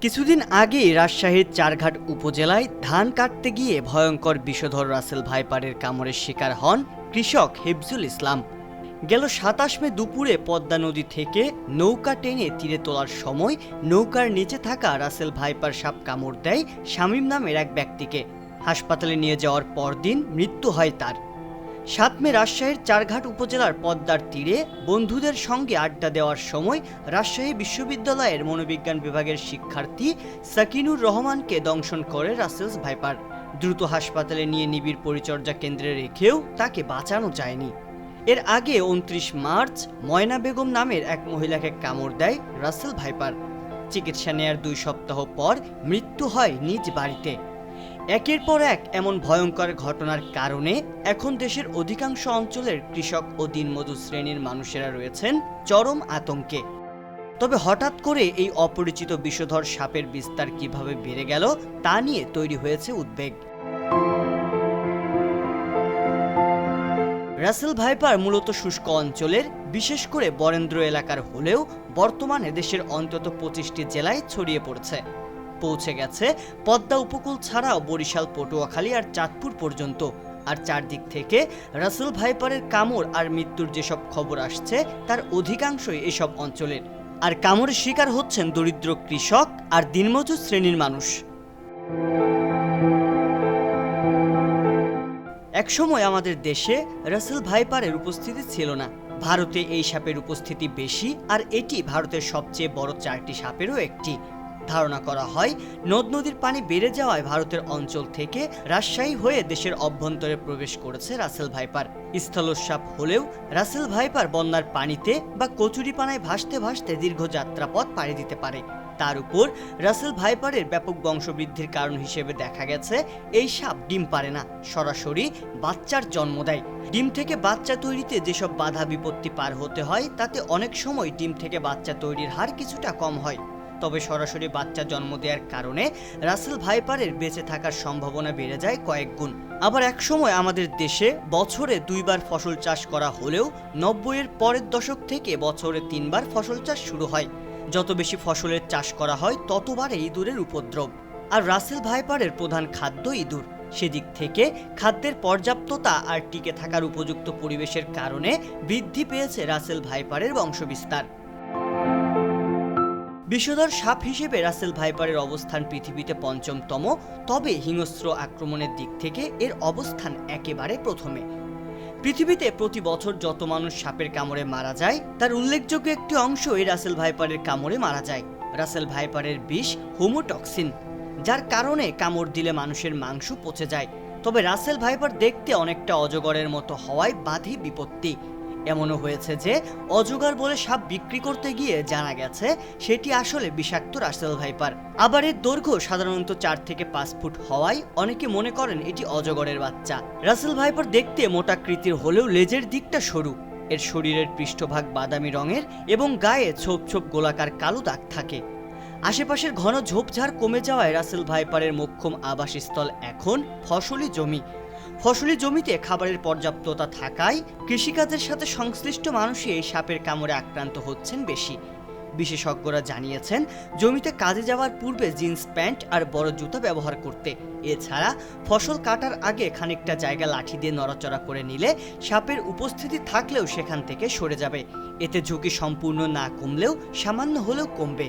কিছুদিন আগে রাজশাহীর চারঘাট উপজেলায় ধান কাটতে গিয়ে ভয়ঙ্কর বিষধর রাসেল ভাইপারের কামড়ের শিকার হন কৃষক হেফজুল ইসলাম। গেল সাতাশ মে দুপুরে পদ্মা নদী থেকে নৌকা টেনে তীরে তোলার সময় নৌকার নিচে থাকা রাসেল ভাইপার সাপ কামড় দেয় শামীম নামের এক ব্যক্তিকে। হাসপাতালে নিয়ে যাওয়ার পরদিন মৃত্যু হয় তার। সাত মে রাজশাহীর চারঘাট উপজেলার পদ্মার তীরে বন্ধুদের সঙ্গে আড্ডা দেওয়ার সময় রাজশাহী বিশ্ববিদ্যালয়ের মনোবিজ্ঞান বিভাগের শিক্ষার্থী সাকিনুর রহমানকে দংশন করে রাসেলস ভাইপার। দ্রুত হাসপাতালে নিয়ে নিবিড় পরিচর্যা কেন্দ্রে রেখেও তাকে বাঁচানো যায়নি। এর আগে উনত্রিশ মার্চ ময়না বেগম নামের এক মহিলাকে কামড় দেয় রাসেল ভাইপার। চিকিৎসা নেয়ার দুই সপ্তাহ পর মৃত্যু হয় নিজ বাড়িতে। একের পর এক এমন ভয়ঙ্কর ঘটনার কারণে এখন দেশের অধিকাংশ অঞ্চলের কৃষক ও দিনমজুর শ্রেণির মানুষেরা রয়েছেন চরম আতঙ্কে। তবে হঠাৎ করে এই অপরিচিত বিষধর সাপের বিস্তার কীভাবে বেড়ে গেল, তা নিয়ে তৈরি হয়েছে উদ্বেগ। রাসেল ভাইপার মূলত শুষ্ক অঞ্চলের, বিশেষ করে বরেন্দ্র এলাকার হলেও বর্তমানে দেশের অন্তত পঁচিশটি জেলায় ছড়িয়ে পড়ছে। পৌঁছে গেছে পদ্মা উপকূল ছাড়াও বরিশাল, পটুয়াখালী আর চাঁদপুর পর্যন্ত। আর চারদিক থেকে রাসেল ভাইপারের কামড় আর মৃত্যুর যেসব খবর আসছে, তার অধিকাংশই এসব অঞ্চলের। আর কামড়ের শিকার হচ্ছেন দরিদ্র কৃষক আর দিনমজুর শ্রেণির মানুষ। একসময় আমাদের দেশে রাসেল ভাইপারের উপস্থিতি ছিল না। ভারতে এই সাপের উপস্থিতি বেশি, আর এটি ভারতের সবচেয়ে বড় চারটি সাপেরও একটি। ধারণা করা হয়, নদ নদীর পানি বেড়ে যাওয়ায় ভারতের অঞ্চল থেকে রাজশাহী হয়ে দেশের অভ্যন্তরে প্রবেশ করেছে রাসেল ভাইপার। স্থলসাপ হলেও রাসেল ভাইপার বন্যার পানিতে বা কচুরিপানায় ভাসতে ভাসতে দীর্ঘ যাত্রাপথ পাড়ি দিতে পারে। তার উপর রাসেল ভাইপারের ব্যাপক বংশবৃদ্ধির কারণ হিসেবে দেখা গেছে, এই সাপ ডিম পারে না, সরাসরি বাচ্চার জন্ম দেয়। ডিম থেকে বাচ্চা তৈরিতে যেসব বাধা বিপত্তি পার হতে হয়, তাতে অনেক সময় ডিম থেকে বাচ্চা তৈরির হার কিছুটা কম হয়। তবে সরাসরি বাচ্চা জন্ম দেওয়ার কারণে রাসেল ভাইপারের বেঁচে থাকার সম্ভাবনা বেড়ে যায় কয়েক গুণ। আবার এক সময় আমাদের দেশে বছরে দুইবার ফসল চাষ করা হলেও নব্বইয়ের পরের দশক থেকে বছরে তিনবার ফসল চাষ শুরু হয়। যত বেশি ফসলের চাষ করা হয়, ততবারে ইঁদুরের উপদ্রব। আর রাসেল ভাইপারের প্রধান খাদ্য ইঁদুর। সেদিক থেকে খাদ্যের পর্যাপ্ততা আর টিকে থাকার উপযুক্ত পরিবেশের কারণে বৃদ্ধি পেয়েছে রাসেল ভাইপারের বংশবিস্তার। বিষধর সাপ হিসেবে রাসেল ভাইপারের অবস্থান পৃথিবীতে পঞ্চমতম, তবে হিংস্র আক্রমণের দিক থেকে এর অবস্থান একেবারে প্রথমে। পৃথিবীতে প্রতি বছর যত মানুষ সাপের কামড়ে মারা যায়, তার উল্লেখযোগ্য একটি অংশ এই রাসেল ভাইপারের কামড়ে মারা যায়। রাসেল ভাইপারের বিষ হোমোটক্সিন, যার কারণে কামড় দিলে মানুষের মাংস পচে যায়। তবে রাসেল ভাইপার দেখতে অনেকটা অজগরের মতো হওয়ায় বাধি বিপত্তি। এমনও হয়েছে যে অজগর বলে সাপ বিক্রি করতে গিয়ে জানা গেছে সেটি আসলে বিষাক্ত রাসেল ভাইপার। আবার এর দৈর্ঘ্য সাধারণত চার থেকে পাঁচ ফুট হওয়ায় অনেকে মনে করেন এটি অজগরের বাচ্চা। রাসেল ভাইপার দেখতে মোটাকৃতির হলেও লেজের দিকটা সরু। এর শরীরের পৃষ্ঠভাগ বাদামি রঙের এবং গায়ে ছোপ ছোপ গোলাকার কালো দাগ থাকে। আশেপাশের ঘন ঝোপঝাড় কমে যাওয়ায় রাসেল ভাইপারের মোক্ষম আবাসস্থল এখন ফসলি জমি। ফসলি জমিতে খাবারের পর্যাপ্ততা থাকায় কৃষিকাজের সাথে সংশ্লিষ্ট মানুষই এই সাপের কামড়ে আক্রান্ত হচ্ছেন বেশি। বিশেষজ্ঞরা জানিয়েছেন, জমিতে কাজে যাওয়ার পূর্বে জিন্স প্যান্ট আর বড় জুতা ব্যবহার করতে। এছাড়া ফসল কাটার আগে খানিকটা জায়গা লাঠি দিয়ে নড়াচড়া করে নিলে সাপের উপস্থিতি থাকলেও সেখান থেকে সরে যাবে। এতে ঝুঁকি সম্পূর্ণ না কমলেও সামান্য হলেও কমবে।